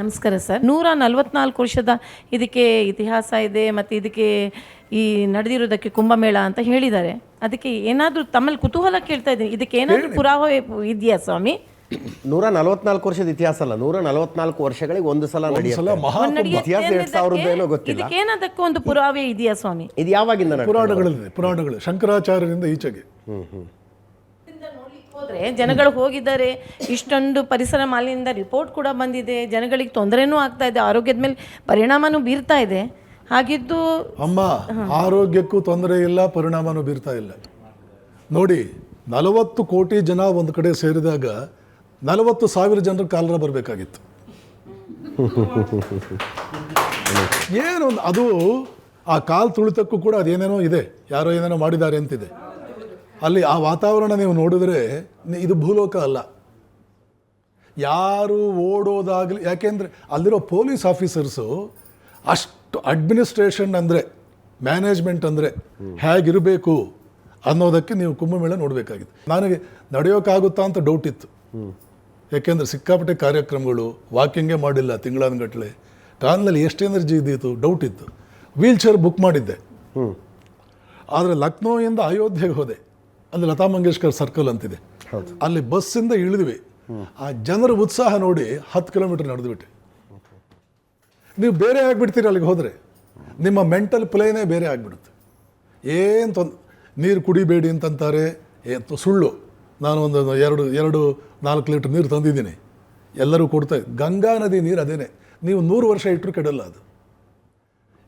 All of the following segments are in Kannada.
ನಮಸ್ಕಾರ ಸರ್. ನೂರ ನಲವತ್ನಾಲ್ಕು ವರ್ಷದ ಇದಕ್ಕೆ ಇತಿಹಾಸ ಇದೆ ಮತ್ತು ಇದಕ್ಕೆ ಈ ನಡೆದಿರೋದಕ್ಕೆ ಕುಂಭಮೇಳ ಅಂತ ಹೇಳಿದ್ದಾರೆ. ಅದಕ್ಕೆ ಏನಾದರೂ ತಮ್ಮಲ್ಲಿ ಕುತೂಹಲ ಕೇಳ್ತಾ ಇದ್ದೀನಿ. ಇದಕ್ಕೆ ಏನಾದರೂ ಪುರಾವೆ ಇದೆಯಾ ಸ್ವಾಮಿ? ನೂರ ನಲವತ್ನಾಲ್ಕು ವರ್ಷದ ಇತಿಹಾಸ ಅಲ್ಲ ನೂರ ನಲವತ್ನಾಲ್ಕು ವರ್ಷಗಳಿಗೆ ಒಂದು ಸಲ ನಡೆಯುತ್ತೆ. ಇತಿಹಾಸ ಎರಡ್ ಏನೋ ಗೊತ್ತಿಲ್ಲ. ಇದಕ್ಕೆ ಏನಾದಕ್ಕೂ ಒಂದು ಪುರಾವೆ ಇದೆಯಾ ಸ್ವಾಮಿ? ಇದು ಯಾವಾಗಿಂದ ಪುರಾಣಗಳಲ್ಲಿ ಪುರಾಣಗಳು ಶಂಕರಾಚಾರ್ಯರಿಂದ ಈಚೆಗೆ. ಹೋದ್ರೆ ಜನಗಳು ಹೋಗಿದ್ದಾರೆ ಇಷ್ಟೊಂದು ಪರಿಸರ ಮಾಲಿನ್ಯದ ರಿಪೋರ್ಟ್ ಕೂಡ ಬಂದಿದೆ ಜನಗಳಿಗೆ ತೊಂದರೆನೂ ಆಗ್ತಾ ಇದೆ ಆರೋಗ್ಯದ ಮೇಲೆ ಪರಿಣಾಮನೂ ಬೀರ್ತಾ ಇದೆ. ಹಾಗಿದ್ದು ಅಮ್ಮ ಆರೋಗ್ಯಕ್ಕೂ ತೊಂದರೆ ಇಲ್ಲ ಪರಿಣಾಮನೂ ಬೀರ್ತಾ ಇಲ್ಲ. ನೋಡಿ ನಲವತ್ತು ಕೋಟಿ ಜನ ಒಂದು ಕಡೆ ಸೇರಿದಾಗ ನಲವತ್ತು ಸಾವಿರ ಜನರ ಕಾಲರ ಬರಬೇಕಾಗಿತ್ತು. ಏನು ಅದು ಆ ಕಾಲು ತುಳಿತಕ್ಕೂ ಕೂಡ ಅದೇನೇನೋ ಇದೆ ಯಾರೋ ಏನೇನೋ ಮಾಡಿದ್ದಾರೆ ಅಂತಿದೆ. ಅಲ್ಲಿ ಆ ವಾತಾವರಣ ನೀವು ನೋಡಿದ್ರೆ ಇದು ಭೂಲೋಕ ಅಲ್ಲ. ಯಾರು ಓಡೋದಾಗಲಿ ಯಾಕೆಂದರೆ ಅಲ್ಲಿರೋ ಪೊಲೀಸ್ ಆಫೀಸರ್ಸು ಅಷ್ಟು ಅಡ್ಮಿನಿಸ್ಟ್ರೇಷನ್ ಅಂದರೆ ಮ್ಯಾನೇಜ್ಮೆಂಟ್ ಅಂದರೆ ಹೇಗಿರಬೇಕು ಅನ್ನೋದಕ್ಕೆ ನೀವು ಕುಂಭಮೇಳ ನೋಡಬೇಕಾಗಿತ್ತು. ನನಗೆ ನಡೆಯೋಕ್ಕಾಗುತ್ತಾ ಅಂತ ಡೌಟ್ ಇತ್ತು. ಯಾಕೆಂದರೆ ಸಿಕ್ಕಾಪಟ್ಟೆ ಕಾರ್ಯಕ್ರಮಗಳು ವಾಕಿಂಗೇ ಮಾಡಿಲ್ಲ ತಿಂಗಳಾನುಗಟ್ಟಲೆ ಕಾಲಿನಲ್ಲಿ ಎಷ್ಟು ಎನರ್ಜಿ ಇದ್ದಿತ್ತು ಡೌಟ್ ಇತ್ತು. ವೀಲ್ ಚೇರ್ ಬುಕ್ ಮಾಡಿದ್ದೆ ಆದರೆ ಲಕ್ನೋಯಿಂದ ಅಯೋಧ್ಯೆಗೆ ಹೋದೆ. ಅಲ್ಲಿ ಲತಾ ಮಂಗೇಶ್ಕರ್ ಸರ್ಕಲ್ ಅಂತಿದೆ. ಅಲ್ಲಿ ಬಸ್ಸಿಂದ ಇಳಿದ್ವಿ. ಆ ಜನರ ಉತ್ಸಾಹ ನೋಡಿ ಹತ್ತು ಕಿಲೋಮೀಟರ್ ನಡೆದುಬಿಟ್ಟೆ ನೀವು ಬೇರೆ ಆಗಿಬಿಡ್ತೀರಿ ಅಲ್ಲಿಗೆ ಹೋದರೆ. ನಿಮ್ಮ ಮೆಂಟಲ್ ಪ್ಲೇನೇ ಬೇರೆ ಆಗಿಬಿಡುತ್ತೆ. ಏನು ತೊಂದ್ ನೀರು ಕುಡಿಬೇಡಿ ಅಂತಂತಾರೆ. ಸುಳ್ಳು. ನಾನು ಒಂದು ಎರಡು ಎರಡು ನಾಲ್ಕು ಲೀಟ್ರ್ ನೀರು ತಂದಿದ್ದೀನಿ. ಎಲ್ಲರೂ ಕೊಡ್ತಾ. ಗಂಗಾ ನದಿ ನೀರು ಅದೇನೆ. ನೀವು ನೂರು ವರ್ಷ ಇಟ್ಟರು ಕೆಡಲ್ಲ ಅದು.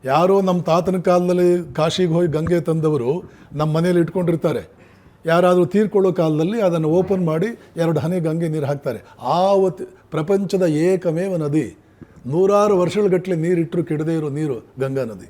ಯಾರೋ ನಮ್ಮ ತಾತನ ಕಾಲದಲ್ಲಿ ಕಾಶಿಗೆ ಹೋಗಿ ಗಂಗೆ ತಂದವರು ನಮ್ಮ ಮನೇಲಿ ಇಟ್ಕೊಂಡಿರ್ತಾರೆ. ಯಾರಾದರೂ ತೀರ್ಕೊಳ್ಳೋ ಕಾಲದಲ್ಲಿ ಅದನ್ನು ಓಪನ್ ಮಾಡಿ ಎರಡು ಹನಿ ಗಂಗೆ ನೀರು ಹಾಕ್ತಾರೆ. ಆವತ್ತು ಪ್ರಪಂಚದ ಏಕಮೇವ ನದಿ. ನೂರಾರು ವರ್ಷಗಳಗಟ್ಟಲೆ ನೀರಿಟ್ಟರು ಕೆಡದೇ ಇರೋ ನೀರು ಗಂಗಾ ನದಿ.